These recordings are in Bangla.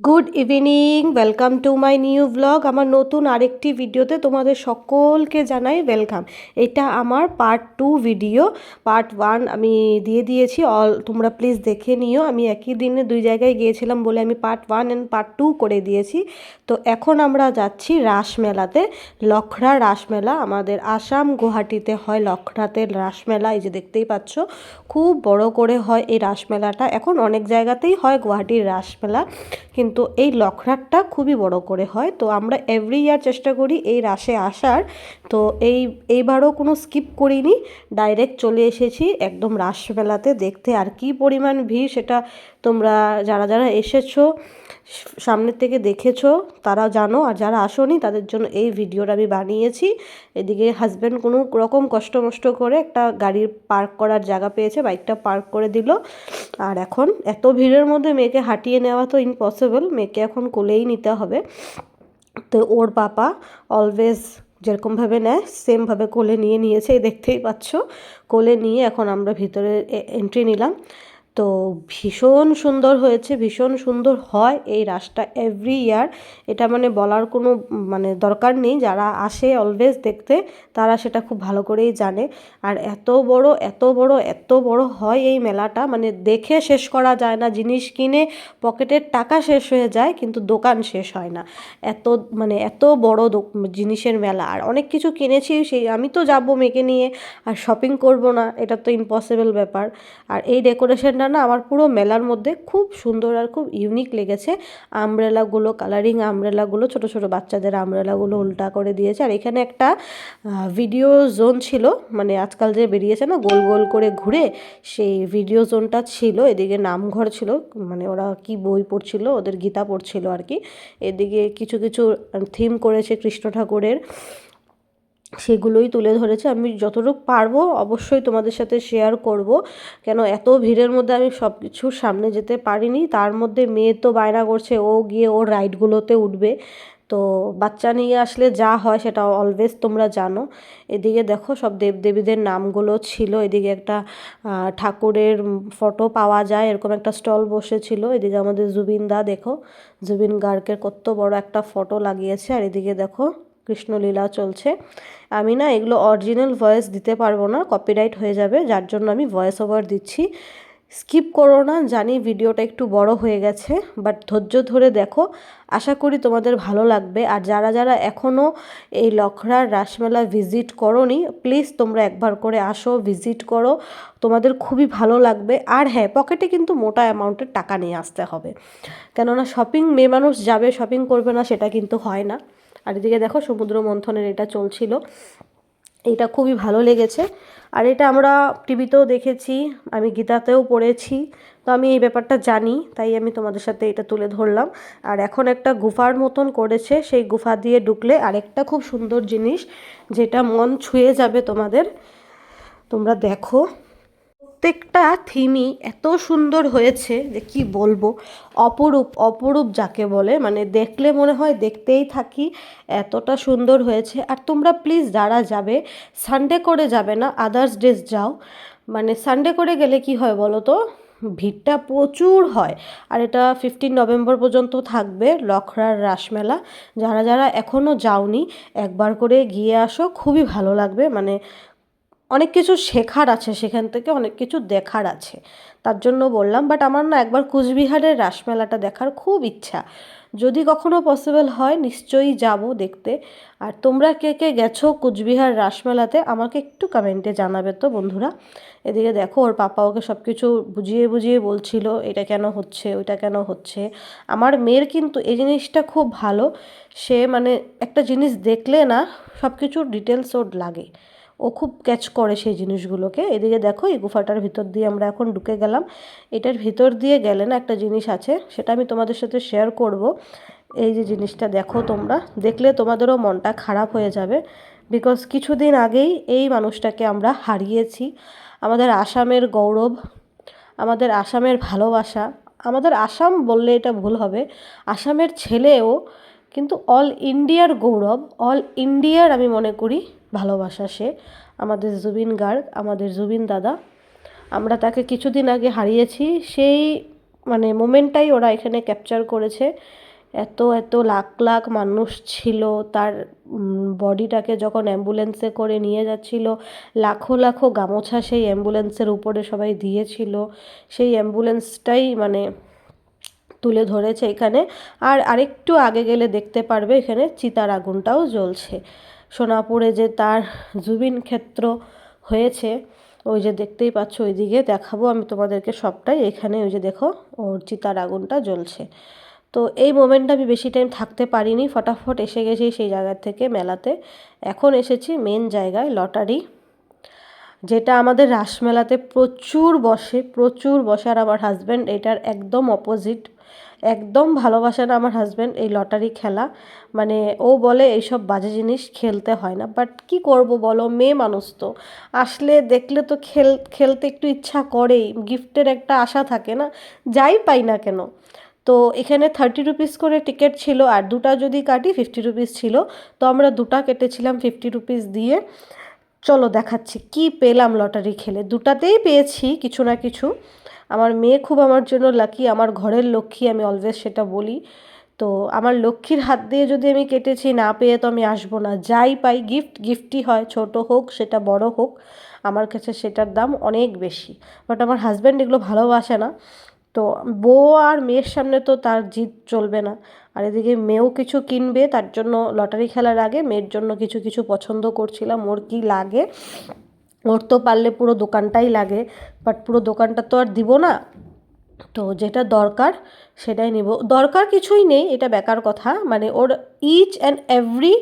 Good evening welcome to my new blog আমার নতুন আরেকটি ভিডিওতে তোমাদের সকলকে জানাই ওয়েলকাম এটা আমার part two video part one আমি দিয়ে দিয়েছি। অল তোমরা প্লিজ দেখে নিও। আমি একই দিনে দুই জায়গায় গিয়েছিলাম বলে আমি part one and part two করে দিয়েছি। তো এখন আমরা যাচ্ছি রাসমেলাতে। লখড়া রাসমেলা আমাদের আসাম গুয়াহাটিতে হয়। লখড়াতে রাসমেলা, এই যে দেখতেই পাচ্ছ। খুব বড় করে হয় এই রাসমেলাটা। এখন অনেক জায়গাতেই হয় গুয়াহাটির রাসমেলা। কিন্তু এই লখরাটটা খুবই বড় করে হয়। তো আমরা এভরি ইয়ার চেষ্টা করি এই রাসে আসার। তো এই, এইবারও কোনো স্কিপ করিনি। ডাইরেক্ট চলে এসেছি একদম রাসমেলাতে দেখতে আর কি পরিমাণ ভিড় সেটা তোমরা যারা যারা এসেছ সামনের থেকে দেখেছ তারা জানো। আর যারা আসোনি, তাদের জন্য এই ভিডিওটা আমি বানিয়েছি। এদিকে হাজব্যান্ড কোনো রকম কষ্ট মষ্ট করে একটা গাড়ির পার্ক করার জায়গা পেয়েছে বাইকটা পার্ক করে দিল। আর এখন এত ভিড়ের মধ্যে মেয়েকে হাঁটিয়ে নেওয়া তো ইম্পসিবল মেয়েকে এখন কোলেই নিতে হবে। তো ওর বাবা অলওয়েজ যেরকমভাবে নেয় সেমভাবে কোলে নিয়ে নিয়েছে দেখতেই পাচ্ছ। কোলে নিয়ে এখন আমরা ভিতরে এন্ট্রি নিলাম। তো ভীষণ সুন্দর হয়েছে, ভীষণ সুন্দর হয় এই রাসটা এভরি ইয়ার এটা মানে বলার কোনো মানে দরকার নেই, যারা আসে অলওয়েজ দেখতে, তারা সেটা খুব ভালো করেই জানে। আর এত বড় এত বড় এত বড় হয় এই মেলাটা মানে দেখে শেষ করা যায় না, জিনিস কিনে পকেটের টাকা শেষ হয়ে যায়, কিন্তু দোকান শেষ হয় না। এত মানে এত বড় জিনিসের মেলা। আর অনেক কিছু কিনেছি, সেই আমি তো যাব মেয়েকে নিয়ে, আর শপিং করব না, এটা তো ইম্পসিবল ব্যাপার। আর এই ডেকোরেশনটা না আমার পুরো মেলার মধ্যে খুব সুন্দর আর খুব ইউনিক লেগেছে। আমব্রেলাগুলো কালারিং আমব্রেলাগুলো ছোট ছোট বাচ্চাদের আমব্রেলাগুলো উল্টা করে দিয়েছে। আর এখানে একটা ভিডিও জোন ছিল মানে আজকাল যে বেরিয়েছে না, গোল গোল করে ঘুরে, সেই ভিডিও জোনটা ছিল। এদিকে নামঘর ছিল মানে ওরা কি বই পড়ছিল, ওদের গীতা পড়ছিল আর কি। এদিকে কিছু কিছু থিম করেছে কৃষ্ণ ঠাকুরের। সেগুলোই তুলে ধরেছে। আমি যতটুকু পারব অবশ্যই তোমাদের সাথে শেয়ার করব। কেন এত ভিড়ের মধ্যে আমি সব কিছুর সামনে যেতে পারিনি। তার মধ্যে মেয়ে তো বায়না করছে, ও গিয়ে ওর রাইডগুলোতে উঠবে। তো বাচ্চা নিয়ে আসলে যা হয় সেটা অলওয়েজ তোমরা জানো। এদিকে দেখো সব দেবদেবীদের নামগুলো ছিল। এদিকে একটা ঠাকুরের ফটো পাওয়া যায়। এরকম একটা স্টল বসেছিল। এদিকে আমাদের জুবিন দা দেখো। জুবিন গার্গের কত বড় একটা ফটো লাগিয়েছে। আর এদিকে দেখো কৃষ্ণলীলা চলছে। আমি না এগুলো অরিজিনাল ভয়েস দিতে পারব না কপিরাইট হয়ে যাবে, যার জন্য আমি ভয়েস ওভার দিচ্ছি। স্কিপ করো না, জানি ভিডিওটা একটু বড় হয়ে গেছে বাট ধৈর্য ধরে দেখো। আশা করি তোমাদের ভালো লাগবে, আর যারা যারা এখনও এই লখড়ার রাসমেলা ভিজিট করনি প্লিজ তোমরা একবার করে আসো ভিজিট করো। তোমাদের খুবই ভালো লাগবে, আর হ্যাঁ পকেটে কিন্তু মোটা অ্যামাউন্টের টাকা নিয়ে আসতে হবে। কেননা শপিং মেয়ে মানুষ যাবে শপিং করবে না, সেটা কিন্তু হয় না। আর এদিকে দেখো সমুদ্র মন্থনের এটা চলছিল। এটা খুবই ভালো লেগেছে। আর এটা আমরা টিভিতেও দেখেছি, আমি গীতাতেও পড়েছি। তো আমি এই ব্যাপারটা জানি, তাই আমি তোমাদের সাথে এটা তুলে ধরলাম। আর এখন একটা গুফার মতন করেছে, সেই গুফা দিয়ে ঢুকলে আরেকটা খুব সুন্দর জিনিস, যেটা মন ছুঁয়ে যাবে তোমাদের। তোমরা দেখো। প্রত্যেকটা থিমই এত সুন্দর হয়েছে যে কি বলব? অপরূপ অপরূপ যাকে বলে মানে দেখলে মনে হয় দেখতেই থাকি, এতটা সুন্দর হয়েছে। আর তোমরা প্লিজ যারা যাবে সানডে করে যাবে না আদার্স ডেজ যাও। মানে সানডে করে গেলে কি হয় বলো তো ভিড়টা প্রচুর হয়। আর এটা ফিফটিন নভেম্বর পর্যন্ত থাকবে লখড়ার রাসমেলা। যারা যারা এখনও যাওনি, একবার করে গিয়ে আসো, খুবই ভালো লাগবে। মানে অনেক কিছু শেখার আছে, সেখান থেকে অনেক কিছু দেখার আছে। তার জন্য বললাম বাট আমার না একবার কুচবিহারের রাসমেলাটা দেখার খুব ইচ্ছা। যদি কখনো পসিবল হয়, নিশ্চয়ই যাব দেখতে। আর তোমরা কে কে গেছো কুচবিহার রাসমেলাতে, আমাকে একটু কমেন্টে জানাবে তো বন্ধুরা। এদিকে দেখো, ওর পাপা ওকে সব কিছু বুঝিয়ে বুঝিয়ে বলছিল, এটা কেন হচ্ছে, ওইটা কেন হচ্ছে? আমার মেয়ের কিন্তু এই জিনিসটা খুব ভালো। সে মানে একটা জিনিস দেখলে না সব কিছুর ডিটেলস ওর লাগে। ও খুব ক্যাচ করে সেই জিনিসগুলোকে। এদিকে দেখো, এই গুফাটার ভিতর দিয়ে আমরা এখন ঢুকে গেলাম। এটার ভিতর দিয়ে গেলে না একটা জিনিস আছে, সেটা আমি তোমাদের সাথে শেয়ার করব। এই যে জিনিসটা দেখো তোমরা, দেখলে তোমাদেরও মনটা খারাপ হয়ে যাবে। বিকজ কিছুদিন আগেই এই মানুষটাকে আমরা হারিয়েছি। আমাদের আসামের গৌরব, আমাদের আসামের ভালোবাসা, আমাদের আসাম বললে এটা ভুল হবে, আসামের ছেলেও কিন্তু অল ইন্ডিয়ার গৌরব অল ইন্ডিয়ার আমি মনে করি ভালোবাসা সে। আমাদের জুবিন গার্গ, আমাদের জুবিন দাদা। আমরা তাকে কিছুদিন আগে হারিয়েছি, সেই মানে মোমেন্টটাই ওরা এখানে ক্যাপচার করেছে। এত এত লাখ লাখ মানুষ ছিল, তার বডিটাকে যখন অ্যাম্বুলেন্সে করে নিয়ে যাচ্ছিল, লাখো লাখো গামোছা সেই অ্যাম্বুলেন্সের উপরে সবাই দিয়েছিল। সেই অ্যাম্বুলেন্সটাই মানে তুলে ধরেছে এখানে। আর আরেকটু আগে গেলে দেখতে পারবে এখানে চিতার আগুনটাও জ্বলছে। সোনাপুরে যে তার জুবিন ক্ষেত্র হয়েছে, ওই যে দেখতেই পাচ্ছ ওইদিকে দেখাবো আমি তোমাদেরকে সবটাই। এখানে ওই যে দেখো, ওর চিতার আগুনটা জ্বলছে। তো এই মোমেন্টটা আমি বেশি টাইম থাকতে পারিনি, ফটাফট এসে গেছি সেই জায়গা থেকে মেলাতে। এখন এসেছি মেন জায়গায় লটারি যেটা আমাদের রাসমেলাতে প্রচুর বসে প্রচুর বসে। আর আমার হাজব্যান্ড এটার একদম অপোজিট একদম ভালোবাসে না আমার হাজব্যান্ড এই লটারি খেলা। মানে ও বলে এইসব বাজে জিনিস খেলতে হয় না। বাট কি করব বলো? মেয়ে মানুষ তো। আসলে দেখলে তো খেল, খেলতে একটু ইচ্ছা করেই। গিফটের একটা আশা থাকে না। যাই পাই না কেন। তো এখানে থার্টি রুপিস করে টিকিট ছিল আর দুটা যদি কাটি ফিফটি রুপিস ছিল। তো আমরা দুটা কেটেছিলাম ফিফটি রুপিস দিয়ে। চলো দেখাচ্ছি। কি পেলাম লটারি খেলে? দুটাতেই পেয়েছি কিছু না কিছু। আমার মেয়ে খুব আমার জন্য লাকি আমার ঘরের লক্ষ্মী, আমি অলওয়েজ সেটা বলি। তো আমার লক্ষ্মীর হাত দিয়ে যদি আমি কেটেছি, না পেয়ে তো আমি আসব না। যাই পাই গিফট গিফটই হয়, ছোট হোক, সেটা বড় হোক, আমার কাছে সেটার দাম অনেক বেশি। বাট আমার হাজব্যান্ড এগুলো ভালোবাসে না। তো বউ আর মেয়ের সামনে তো তার জিদ চলবে না। আর এদিকে মেয়েও কিছু কিনবে, তার জন্য লটারি খেলার আগে মেয়ের জন্য কিছু কিছু পছন্দ করছিলাম, ওর কী লাগে? ওর তো পারলে পুরো দোকানটাই লাগে বাট পুরো দোকানটা তো আর দিব না। তো যেটা দরকার সেটাই নিব। দরকার কিছুই নেই, এটা বেকার কথা। মানে ওর ইচ অ্যান্ড এভরি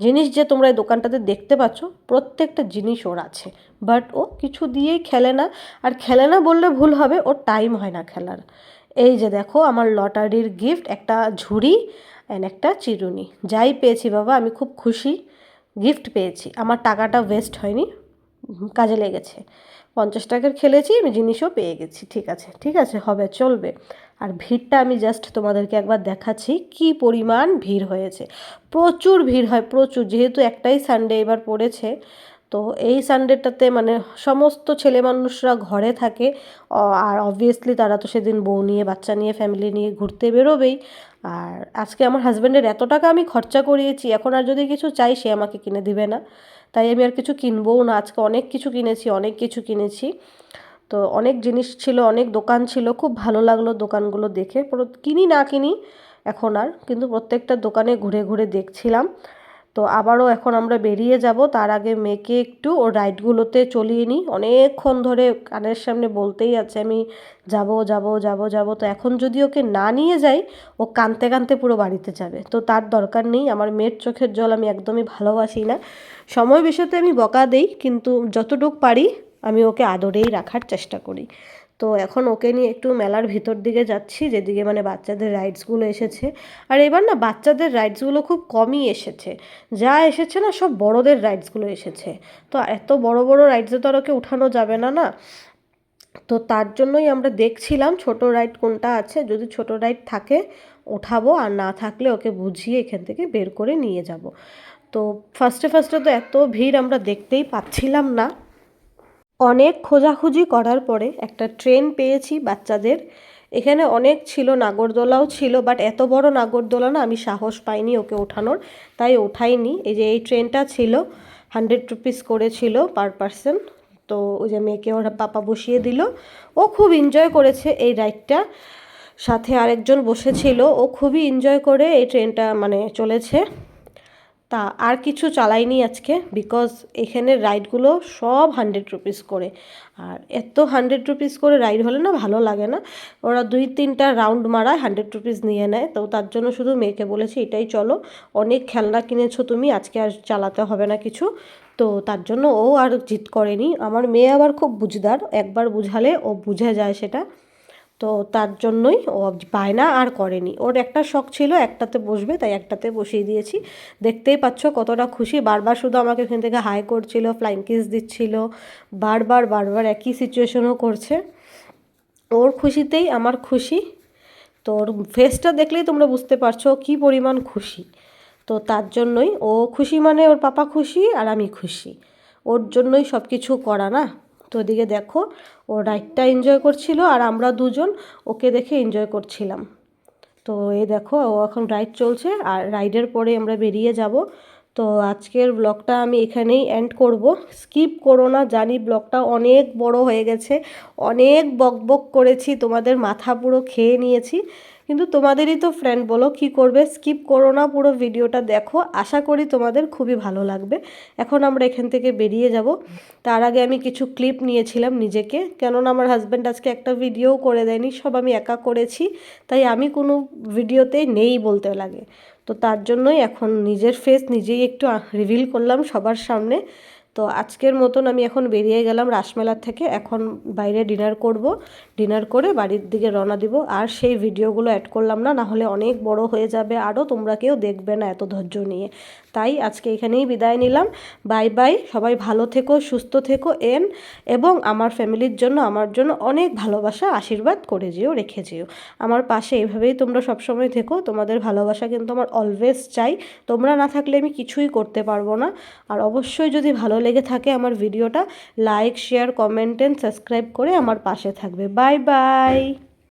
জিনিস যে তোমরা এই দোকানটাতে দেখতে পাচ্ছ, প্রত্যেকটা জিনিস ওর আছে। বাট ও কিছু দিয়েই খেলে না। আর খেলে না বললে ভুল হবে, ওর টাইম হয় না খেলার। এই যে দেখো, আমার লটারির গিফট একটা ঝুড়ি অ্যান্ড একটা চিরুনি। যাই পেয়েছি বাবা, আমি খুব খুশি। গিফট পেয়েছি। আমার টাকাটা ওয়েস্ট হয়নি। কাজে লেগেছে। পঞ্চাশ টাকার খেলেছি, আমি জিনিসও পেয়ে গেছি, ঠিক আছে ঠিক আছে, হবে, চলবে। আর ভিড়টা আমি জাস্ট তোমাদেরকে একবার দেখাচ্ছি, কি পরিমাণ ভিড় হয়েছে। প্রচুর ভিড় হয়, প্রচুর, যেহেতু একটাই সানডে এবার পড়েছে, তো এই সানডেটাতে মানে সমস্ত ছেলে মানুষরা ঘরে থাকে আর অবভিয়াসলি তারা তো সেদিন বউ নিয়ে, বাচ্চা নিয়ে ফ্যামিলি নিয়ে ঘুরতে বেরোবেই। আর আজকে আমার হাজব্যান্ডের এত টাকা আমি খরচা করিয়েছি, এখন আর যদি কিছু চাই সে আমাকে কিনে দিবে না। তাই আমি আর কিছু কিনবও না। আজকে অনেক কিছু কিনেছি, অনেক কিছু কিনেছি। তো অনেক জিনিস ছিল, অনেক দোকান ছিল, খুব ভালো লাগল দোকানগুলো দেখে। কিনি না কিনি, এখন আর। কিন্তু প্রত্যেকটা দোকানে ঘুরে ঘুরে দেখছিলাম। তো আবারও এখন আমরা বেরিয়ে যাব। তার আগে মেয়েকে একটু ও রাইডগুলোতে চলিয়ে নিই। অনেকক্ষণ ধরে কানের সামনে বলতেই আছে, আমি যাব যাব যাব যাব। তো এখন যদি ওকে না নিয়ে যাই, ও কানতে কানতে পুরো বাড়িতে যাবে। তো তার দরকার নেই। আমার মেয়ের চোখের জল আমি একদমই ভালোবাসি না। সময় বিষয়তে আমি বকা দেই, কিন্তু যতটুক পারি আমি ওকে আদরেই রাখার চেষ্টা করি। তো এখন ওকে নিয়ে একটু মেলার ভিতর দিকে যাচ্ছি, যেদিকে মানে বাচ্চাদের রাইডসগুলো এসেছে। আর এবার না বাচ্চাদের রাইডসগুলো খুব কমই এসেছে। যা এসেছে না সব বড়দের রাইডসগুলো এসেছে। তো এত বড় বড় রাইডসে তো আর ওকে উঠানো যাবে না না? তো তার জন্যই আমরা দেখছিলাম ছোট রাইড কোনটা আছে। যদি ছোট রাইড থাকে, ওঠাবো। আর না থাকলে ওকে বুঝিয়ে এখান থেকে বের করে নিয়ে যাব। তো ফার্স্টে ফার্স্টে তো এত ভিড় আমরা দেখতেই পাচ্ছিলাম না। অনেক খোঁজাখুঁজি করার পরে একটা ট্রেন পেয়েছি বাচ্চাদের। এখানে অনেক ছিল নাগরদোলাও ছিল বাট এত বড় নাগরদোলা না, আমি সাহস পাইনি ওকে ওঠানোর, তাই ওঠাইনি। এই যে এই ট্রেনটা ছিল হান্ড্রেড রুপিস করেছিল পার পারসন তো ওই যে মেয়েকে ওরা পাপা বসিয়ে দিল। ও খুব এনজয় করেছে এই রাইডটা সাথে আরেকজন বসেছিল, ও খুবই এনজয় করে এই ট্রেনটা মানে চলেছে। তা আর কিছু চালাইনি আজকে বিকজ এখানের রাইডগুলো সব হান্ড্রেড রুপিস করে। আর এত হান্ড্রেড রুপিস করে রাইড হলে না ভালো লাগে না। ওরা দুই তিনটা রাউন্ড মারায় হান্ড্রেড রুপিস নিয়ে নেয়। তো তার জন্য শুধু মেয়েকে বলেছি, এটাই চলো, অনেক খেলনা কিনেছো তুমি, আজকে আর চালাতে হবে না কিছু। তো তার জন্য ও আর জিত করেনি। আমার মেয়ে আবার খুব বুঝদার, একবার বুঝালে ও বুঝে যায় সেটা। তো তার জন্যই ও বায়না আর করেনি। ওর একটা শখ ছিল, একটাতে বসবে, তাই একটাতে বসিয়ে দিয়েছি। দেখতেই পাচ্ছ কতটা খুশি। বারবার শুধু আমাকে ওখান থেকে হাই করছিল ফ্লাইং কিস দিচ্ছিল, বারবার বারবার একই সিচুয়েশনও করছে। ওর খুশিতেই আমার খুশি। তো ওর ফেসটা দেখলেই তোমরা বুঝতে পারছ কি পরিমাণ খুশি। তো তার জন্যই ও খুশি মানে ওর পাপা খুশি আর আমি খুশি। ওর জন্যই সব কিছু করা না? তো ওদিকে দেখো, ও রাইডটা এনজয় করছিল আর আমরা দুজন ওকে দেখে এনজয় করছিলাম। তো এই দেখো, ও এখন রাইড চলছে আর রাইডের পরে আমরা বেরিয়ে যাব। তো আজকের ব্লগটা আমি এখানেই এন্ড করব। স্কিপ করো না, জানি ব্লগটা অনেক বড় হয়ে গেছে, অনেক বক বক করেছি, তোমাদের মাথা পুরো খেয়ে নিয়েছি। কিন্তু তোমাদেরই তো ফ্রেন্ড বলো, কি করবে? স্কিপ করো না, পুরো ভিডিওটা দেখো। আশা করি তোমাদের খুবই ভালো লাগবে। এখন আমরা এখান থেকে বেরিয়ে যাব। তার আগে আমি কিছু ক্লিপ নিয়েছিলাম নিজেকে। কেননা আমার হাজব্যান্ড আজকে একটা ভিডিও করে দেয়নি, সব আমি একা করেছি। তাই আমি কোনো ভিডিওতে নেই বলতে লাগে। তো তার জন্যই এখন নিজের ফেস নিজেই একটু রিভিল করলাম সবার সামনে। তো আজকের মতন আমি এখন বেরিয়ে গেলাম রাসমেলার থেকে। এখন বাইরে ডিনার করব। ডিনার করে বাড়ির দিকে রওনা দিব। আর সেই ভিডিওগুলো অ্যাড করলাম না না হলে অনেক বড় হয়ে যাবে। আরও তোমরা কেউ দেখবে না এত ধৈর্য নিয়ে। তাই আজকে এখানেই বিদায় নিলাম। বাই বাই, সবাই ভালো থেকো, সুস্থ থেকো এন এবং আমার ফ্যামিলির জন্য, আমার জন্য অনেক ভালোবাসা, আশীর্বাদ করে যেও, রেখে যেও। আমার পাশে এভাবেই তোমরা সবসময় থেকো। তোমাদের ভালোবাসা কিন্তু আমার অলওয়েজ চাই। তোমরা না থাকলে আমি কিছুই করতে পারব না। আর অবশ্যই যদি ভালো লেগে থাকে আমার ভিডিওটা like share comment and subscribe করে আমার পাশে থাকবে। Bye bye